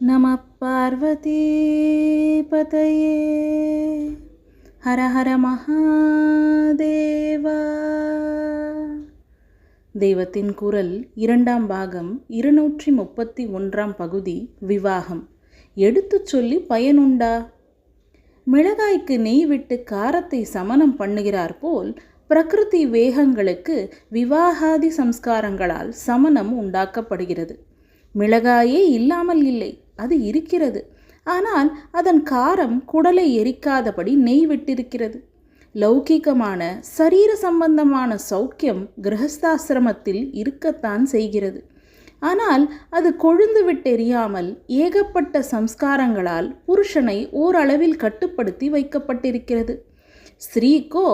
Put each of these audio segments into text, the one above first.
நம பார்வதி பதையே ஹர ஹர மகாதேவா தெய்வத்தின் குரல் இரண்டாம் பாகம் இருநூற்றி முப்பத்தி ஒன்றாம் பகுதி விவாகம். எடுத்துச் சொல்லி பயனுண்டா? மிளகாய்க்கு நெய் விட்டு காரத்தை சமனம் பண்ணுகிறார் போல் பிரகிருதி வேகங்களுக்கு விவாகாதி சம்ஸ்காரங்களால் சமனம் உண்டாக்கப்படுகிறது. மிளகாயே இல்லாமல் இல்லை. அது இருக்கிறது. ஆனால் அதன் காரம் குடலை எரிக்காதபடி நெய் விட்டிருக்கிறது. லௌகிகமான சரீர சம்பந்தமான சௌக்கியம் கிரகஸ்தாசிரமத்தில் இருக்கத்தான் செய்கிறது. ஆனால் அது கொழுந்து விட்டெறியாமல் ஏகப்பட்ட சம்ஸ்காரங்களால் புருஷனை ஓரளவில் கட்டுப்படுத்தி வைக்கப்பட்டிருக்கிறது. ஸ்ரீக்கோ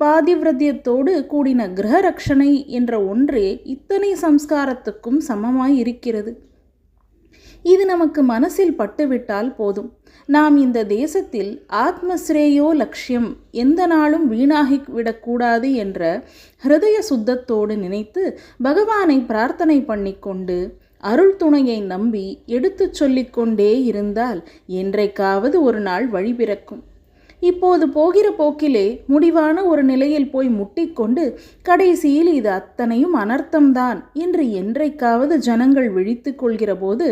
பாதிவிரத்தியத்தோடு கூடின கிரகரக்ஷணை என்ற ஒன்றே இத்தனை சம்ஸ்காரத்துக்கும் சமமாய் இருக்கிறது. இது நமக்கு மனசில் பட்டுவிட்டால் போதும். நாம் இந்த தேசத்தில் ஆத்மஸ்ரேயோ லட்சியம் எந்த நாளும் வீணாகி விடக்கூடாது என்ற ஹிருதய சுத்தத்தோடு நினைத்து பகவானை பிரார்த்தனை பண்ணிக்கொண்டு அருள் துணையை நம்பி எடுத்துச் சொல்லிக்கொண்டே இருந்தால் என்றைக்காவது ஒரு நாள் வழி பிறக்கும். இப்போது போகிற போக்கிலே முடிவான ஒரு நிலையில் போய் முட்டிக்கொண்டு கடைசியில் இது அத்தனையும் அனர்த்தம்தான் என்று என்றைக்காவது ஜனங்கள் விழித்து கொள்கிற போது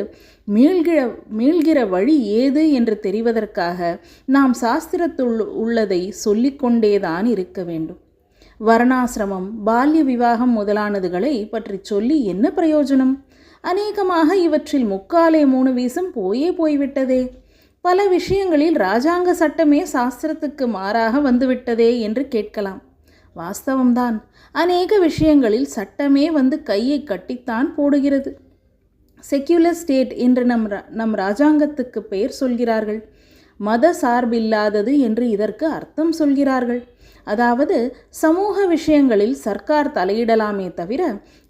மீள்கிற மீள்கிற வழி ஏது என்று தெரிவதற்காக நாம் சாஸ்திரத்துள் உள்ளதை சொல்லிக்கொண்டேதான் இருக்க வேண்டும். வர்ணாசிரமம் பால்ய விவாகம் முதலானதுகளை பற்றி சொல்லி என்ன பிரயோஜனம்? அநேகமாக இவற்றில் முக்காலே மூணு வீசம் போயே போய்விட்டதே. பல விஷயங்களில் ராஜாங்க சட்டமே சாஸ்திரத்துக்கு மாறாக வந்துவிட்டதே என்று கேட்கலாம். வாஸ்தவம்தான். அநேக விஷயங்களில் சட்டமே வந்து கையை கட்டித்தான் போடுகிறது. செக்யுலர் ஸ்டேட் என்று நம் நம் ராஜாங்கத்துக்கு பெயர் சொல்கிறார்கள். மத சார்பில்லாதது என்று இதற்கு அர்த்தம் சொல்கிறார்கள். அதாவது சமூக விஷயங்களில் சர்க்கார் தலையிடலாமே தவிர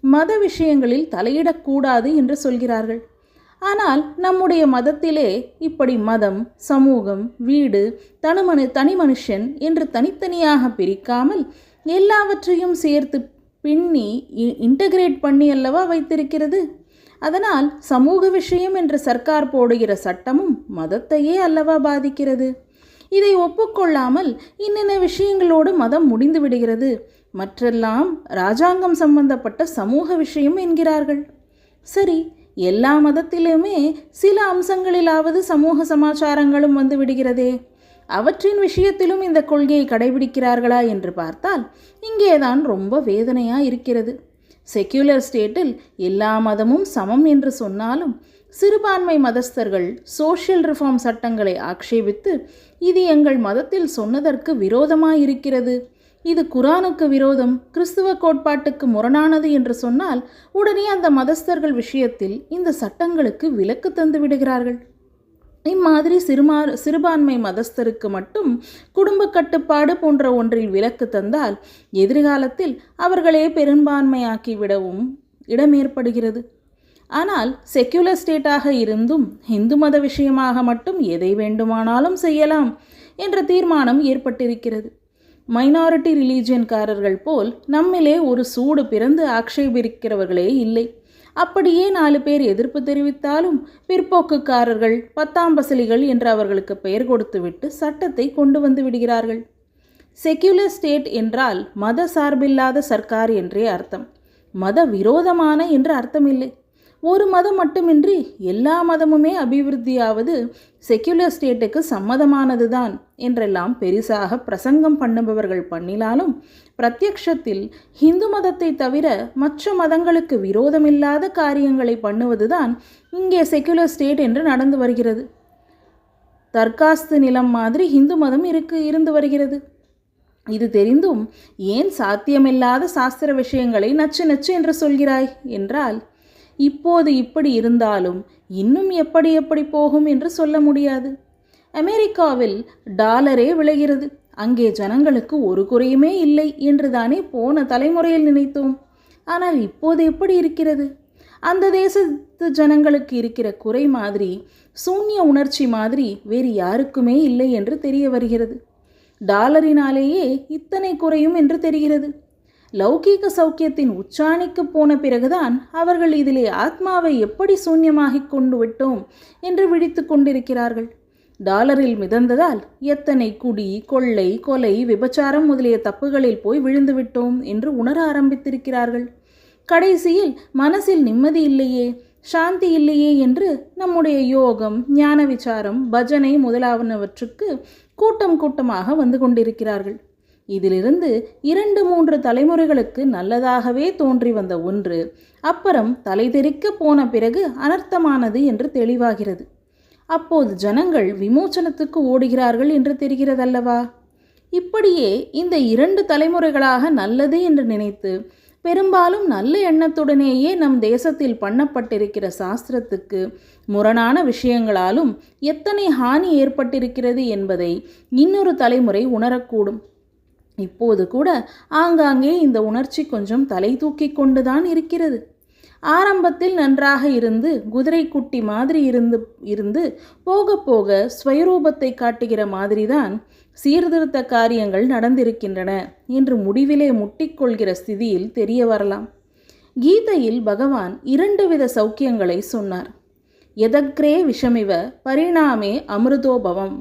மத விஷயங்களில் தலையிடக்கூடாது என்று சொல்கிறார்கள். ஆனால் நம்முடைய மதத்திலே இப்படி மதம் சமூகம் வீடு தனுமனு தனி மனுஷன் என்று தனித்தனியாக பிரிக்காமல் எல்லாவற்றையும் சேர்த்து பின்னி இன்டகிரேட் பண்ணி அல்லவா வைத்திருக்கிறது? அதனால் சமூக விஷயம் என்று சர்க்கார் போடுகிற சட்டமும் மதத்தையே அல்லவா பாதிக்கிறது? இதை ஒப்புக்கொள்ளாமல் இன்னென்ன விஷயங்களோடு மதம் முடிந்து விடுகிறது? மற்றெல்லாம் ராஜாங்கம் சம்பந்தப்பட்ட சமூக விஷயம் என்கிறார்கள். சரி எல்லா மதத்திலுமே சில அம்சங்களிலாவது சமூக சமாச்சாரங்களும் வந்து விடுகிறதே. அவற்றின் விஷயத்திலும் இந்த கொள்கையை கடைபிடிக்கிறார்களா என்று பார்த்தால் இங்கேதான் ரொம்ப வேதனையாக இருக்கிறது. செக்யூலர் ஸ்டேட்டில் எல்லா மதமும் சமம் என்று சொன்னாலும் சிறுபான்மை மதஸ்தர்கள் சோஷியல் ரிஃபார்ம் சட்டங்களை ஆக்ஷேபித்து இது எங்கள் மதத்தில் சொன்னதற்கு விரோதமாக இருக்கிறது இது குரானுக்கு விரோதம் கிறிஸ்துவ கோட்பாட்டுக்கு முரணானது என்று சொன்னால் உடனே அந்த மதஸ்தர்கள் விஷயத்தில் இந்த சட்டங்களுக்கு விலக்கு தந்து விடுகிறார்கள். இம்மாதிரி சிறுமா சிறுபான்மை மதஸ்தருக்கு மட்டும் குடும்ப கட்டுப்பாடு போன்ற ஒன்றில் விலக்கு தந்தால் எதிர்காலத்தில் அவர்களே பெரும்பான்மையாக்கி விடவும் இடம் ஏற்படுகிறது. ஆனால் செக்யுலர் ஸ்டேட்டாக இருந்தும் இந்து மத விஷயமாக மட்டும் எதை வேண்டுமானாலும் செய்யலாம் என்ற தீர்மானம் ஏற்பட்டிருக்கிறது. மைனாரிட்டி ரிலீஜியன்காரர்கள் போல் நம்மிலே ஒரு சூடு பிறந்து ஆக்ஷேபிக்கிறவர்களே இல்லை. அப்படியே நாலு பேர் எதிர்ப்பு தெரிவித்தாலும் பிற்போக்குக்காரர்கள் பத்தாம் பசலிகள் என்று அவர்களுக்கு பெயர் கொடுத்துவிட்டு சட்டத்தை கொண்டு வந்து விடுகிறார்கள். செக்யுலர் ஸ்டேட் என்றால் மத சார்பில்லாத சர்க்கார் என்றே அர்த்தம். மத விரோதமான என்று அர்த்தமில்லை. ஒரு மதம் மட்டுமின்றி எல்லா மதமுமே அபிவிருத்தியாவது செக்யுலர் ஸ்டேட்டுக்கு சம்மதமானது தான் என்றெல்லாம் பெரிசாக பிரசங்கம் பண்ணுபவர்கள் பண்ணினாலும் பிரத்யக்ஷத்தில் ஹிந்து மதத்தை தவிர மற்ற மதங்களுக்கு விரோதமில்லாத காரியங்களை பண்ணுவதுதான் இங்கே செக்யுலர் ஸ்டேட் என்று நடந்து வருகிறது. தற்காஸ்து நிலம் மாதிரி ஹிந்து மதம் இருக்கு இருந்து வருகிறது. இது தெரிந்தும் ஏன் சாத்தியமில்லாத சாஸ்திர விஷயங்களை நச்சு நச்சு என்று சொல்கிறாய்? என்றால் இப்போது இப்படி இருந்தாலும் இன்னும் எப்படி எப்படி போகும் என்று சொல்ல முடியாது. அமெரிக்காவில் டாலரே விளைகிறது. அங்கே ஜனங்களுக்கு ஒரு குறையுமே இல்லை என்று தானே போன தலைமுறையில் நினைத்தோம். ஆனால் இப்போது எப்படி இருக்கிறது? அந்த தேசத்து ஜனங்களுக்கு இருக்கிற குறை மாதிரி சூன்ய உணர்ச்சி மாதிரி வேறு யாருக்குமே இல்லை என்று தெரிய வருகிறது. டாலரினாலேயே இத்தனை குறையும் என்று தெரிகிறது. லௌகீக சௌக்கியத்தின் உச்சாணிக்கு போன பிறகுதான் அவர்கள் இதிலே ஆத்மாவை எப்படி சூன்யமாகிக் கொண்டு விட்டோம் என்று விழித்து கொண்டிருக்கிறார்கள். டாலரில் மிதந்ததால் எத்தனை குடி கொள்ளை கொலை விபச்சாரம் முதலிய தப்புகளில் போய் விழுந்து விட்டோம் என்று உணர ஆரம்பித்திருக்கிறார்கள். கடைசியில் மனசில் நிம்மதி இல்லையே சாந்தி இல்லையே என்று நம்முடைய யோகம் ஞான விசாரம் பஜனை முதலாவனவற்றுக்கு கூட்டம் கூட்டமாக வந்து கொண்டிருக்கிறார்கள். இதிலிருந்து இரண்டு மூன்று தலைமுறைகளுக்கு நல்லதாகவே தோன்றி வந்த ஒன்று அப்புறம் தலைதெறிக்க போன பிறகு அனர்த்தமானது என்று தெளிவாகிறது. அப்போது ஜனங்கள் விமோச்சனத்துக்கு ஓடுகிறார்கள் என்று தெரிகிறதல்லவா? இப்படியே இந்த இரண்டு தலைமுறைகளாக நல்லது என்று நினைத்து பெரும்பாலும் நல்ல எண்ணத்துடனேயே நம் தேசத்தில் பண்ணப்பட்டிருக்கிற சாஸ்திரத்துக்கு முரணான விஷயங்களாலும் எத்தனை ஹானி ஏற்பட்டிருக்கிறது என்பதை இன்னொரு தலைமுறை உணரக்கூடும். இப்போது கூட ஆங்காங்கே இந்த உணர்ச்சி கொஞ்சம் தலை தூக்கி கொண்டுதான் இருக்கிறது. ஆரம்பத்தில் நன்றாக இருந்து குதிரை குட்டி மாதிரி இருந்து இருந்து போக போக ஸ்வயரூபத்தை காட்டுகிற மாதிரிதான் சீர்திருத்த காரியங்கள் நடந்திருக்கின்றன என்று முடிவிலே முட்டிக்கொள்கிற ஸ்திதியில் தெரிய வரலாம். கீதையில் பகவான் இரண்டு வித சௌக்கியங்களை சொன்னார். எதக்ரே விஷமிவ பரிணாமே அமிர்தோபவம்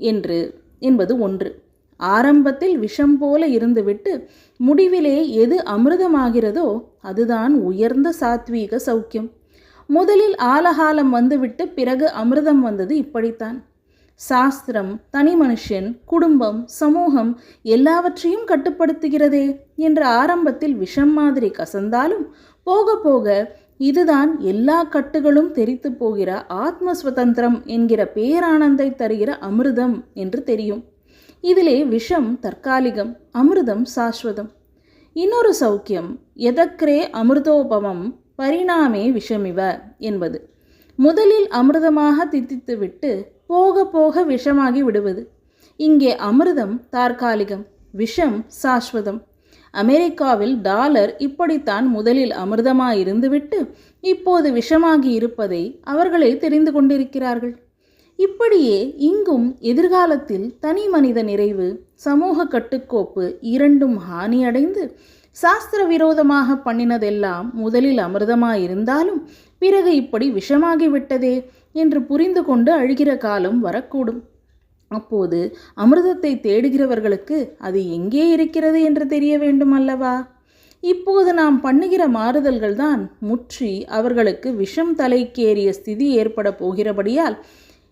என்று என்பது ஒன்று. ஆரம்பத்தில் விஷம் போல இருந்துவிட்டு முடிவிலே எது அமிர்தமாகிறதோ அதுதான் உயர்ந்த சாத்வீக சௌக்கியம். முதலில் ஆலகாலம் வந்துவிட்டு பிறகு அமிர்தம் வந்தது இப்படித்தான். சாஸ்திரம் தனி மனுஷன் குடும்பம் சமூகம் எல்லாவற்றையும் கட்டுப்படுத்துகிறதே என்ற ஆரம்பத்தில் விஷம் மாதிரி கசந்தாலும் போக போக இதுதான் எல்லா கட்டுகளும் தெரித்து போகிற ஆத்ம சுதந்திரம் என்கிற பேரானந்தை தருகிற அமிர்தம் என்று தெரியும். இதிலே விஷம் தற்காலிகம் அமிர்தம் சாஸ்வதம். இன்னொரு சௌக்கியம் எதக்ரே அமிர்தோபமம் பரிணாமே விஷமிவ என்பது. முதலில் அமிர்தமாக தித்தித்துவிட்டு போக போக விஷமாகி விடுவது. இங்கே அமிர்தம் தற்காலிகம் விஷம் சாஸ்வதம். அமெரிக்காவில் டாலர் இப்படித்தான் முதலில் அமிர்தமாய் இருந்துவிட்டு இப்போது விஷமாகி இருப்பதை அவர்களே தெரிந்து கொண்டிருக்கிறார்கள். இப்படியே இங்கும் எதிர்காலத்தில் தனி மனித நிறைவு சமூக கட்டுக்கோப்பு இரண்டும் ஹானியடைந்து சாஸ்திர விரோதமாக பண்ணினதெல்லாம் முதலில் அமிர்தமாயிருந்தாலும் பிறகு இப்படி விஷமாகிவிட்டதே என்று புரிந்து கொண்டு அழுகிற காலம் வரக்கூடும். அப்போது அமிர்தத்தை தேடுகிறவர்களுக்கு அது எங்கே இருக்கிறது என்று தெரிய வேண்டும் அல்லவா? இப்போது நாம் பண்ணுகிற மாறுதல்கள் தான் முற்றி அவர்களுக்கு விஷம் தலைக்கேறிய ஸ்திதி ஏற்பட போகிறபடியால்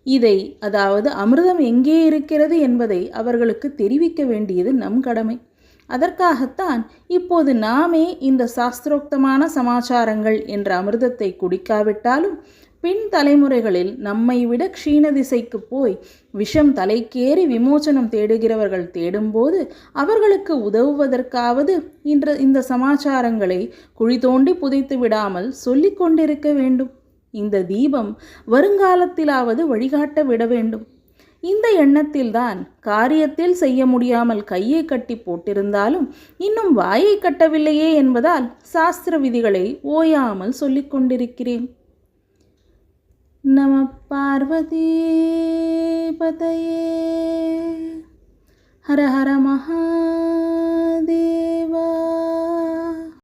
இதை அதாவது அமிர்தம் எங்கே இருக்கிறது என்பதை அவர்களுக்கு தெரிவிக்க வேண்டியது நம் கடமை. அதற்காகத்தான் இப்போது நாமே இந்த சாஸ்திரோக்தமான சமாச்சாரங்கள் என்ற அமிர்தத்தை குடிக்காவிட்டாலும் பின் தலைமுறைகளில் நம்மை விட க்ஷீண திசைக்கு போய் விஷம் தலைக்கேறி விமோச்சனம் தேடுகிறவர்கள் தேடும்போது அவர்களுக்கு உதவுவதற்காவது இன்று இந்த சமாச்சாரங்களை குழி தோண்டி புதைத்து விடாமல் சொல்லிக் கொண்டிருக்க வேண்டும். இந்த தீபம் வருங்காலத்திலாவது வழிகாட்ட விட வேண்டும். இந்த எண்ணத்தில்தான் காரியத்தில் செய்ய முடியாமல் கையை கட்டி போட்டிருந்தாலும் இன்னும் வாயை கட்டவில்லையே என்பதால் சாஸ்திர விதிகளை ஓயாமல் சொல்லிக் கொண்டிருக்கிறேன். நம பார்வதி பதையே ஹர ஹர மகாதேவா.